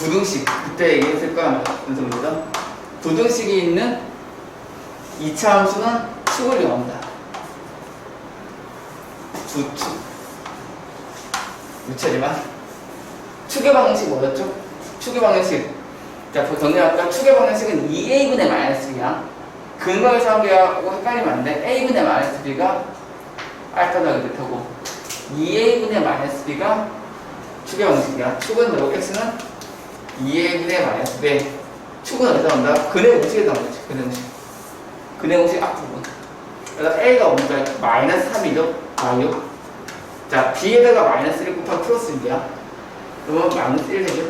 부등식. 그때 얘기했을 거야 연습입니다 부등식이 있는 2차 함수는 축을 이용한다. 주축 무차지만. 축의 방정식 뭐였죠? 축의 방정식. 자 정리할까? 축의 방정식은 2a분의 마이너스 b야. 근거에서 한 개하고 헷갈리면 안돼. A분의 마이너스 b가 알파 더하기 베타고 2a분의 마이너스 b가 축의 방정식이야. 축은 뭐고 x는 2a분의 마이너스 b 축은 어디서 나온다? 근의 공식에서 거지 근의 공식. 근의 공식 앞부분. 그래서 a가 뭡니까? 마이너스 3이죠? y요 자 b에다가 마이너스 1 곱하기 플러스 1이야. 그러면 마이너스 1 되죠?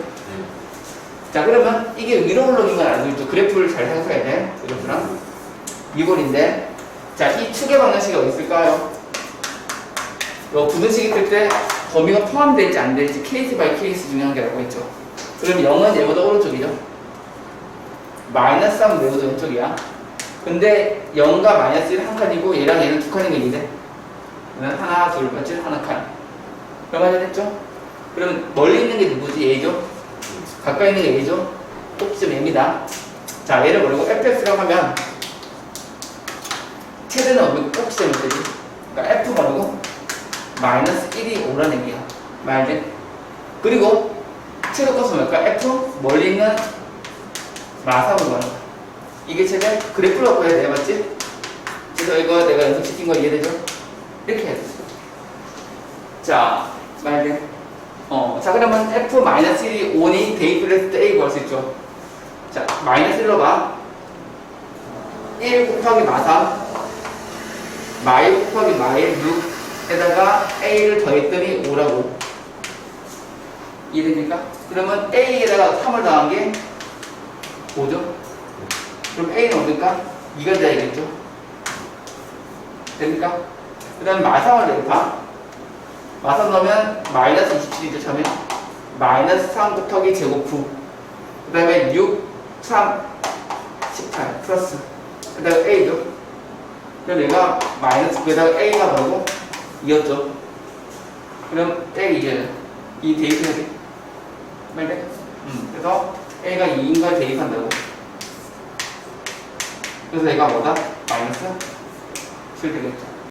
자 그러면 이게 위로 올라오는 건 알고 있죠 그래프를 잘 생각해야 돼. 그래프랑. 이번인데. 자 이 축의 방정식이 어디 있을까요? 요 부등식이 뜰때 범위가 포함될지 안 될지 케이스 바이 케이스 중요한 게 알고 있죠 그럼 0은 얘보다 오른쪽이죠 마이너스 3은 얘보다 왼쪽이야 근데 0과 마이너스 1 한 칸이고 얘랑 얘는 두 칸인 게 이래 그러면 하나 둘셋 하나 칸 얼마 전 했죠? 그럼 멀리 있는 게 누구지? 얘죠? 가까이 있는 게 얘죠? 꼭지점 얘입니다 자 얘를 모르고 fx라고 하면 최대는 어디 꼭지점일 때지 그러니까 f 모르고 마이너스 1이 오라는 얘기야 말지? 그리고 최소값은 뭘까? f 멀리 있는 마삼으로 가는 이게 그래프를 갖고 해야 돼 맞지? 그래서 이거 내가 연습시킨 거 이해되죠? 이렇게 해야 돼. 자, 말돼. 어, 자 그러면 f 마이너스 1이 5니 대입을 했을 때 a 구할 수 있죠. 자, 마이너스 1로 봐. 1 곱하기 마삼 마이 곱하기 마이 6에다가 a를 더했더니 5라고. 이해됩니까? 그러면 a에다가 3을 더한 게 5죠? 그럼 a는 어딜까? 2가 돼야겠죠? 됩니까? 그 다음에 마삼을 내봐 마삼 넣으면 마이너스 27이죠 처음에 마이너스 3 곱하기 제곱 9 그 다음에 6, 3, 18 플러스 그 다음에 A죠 그럼 얘가 마이너스 9에다가 A가 뭐고 2였죠 그럼 A 이제 이 대입해야 돼 말돼? 음, 그래서 A가 2인 걸 대입한다고 그래서 얘가 뭐다? 마이너스 7 되겠죠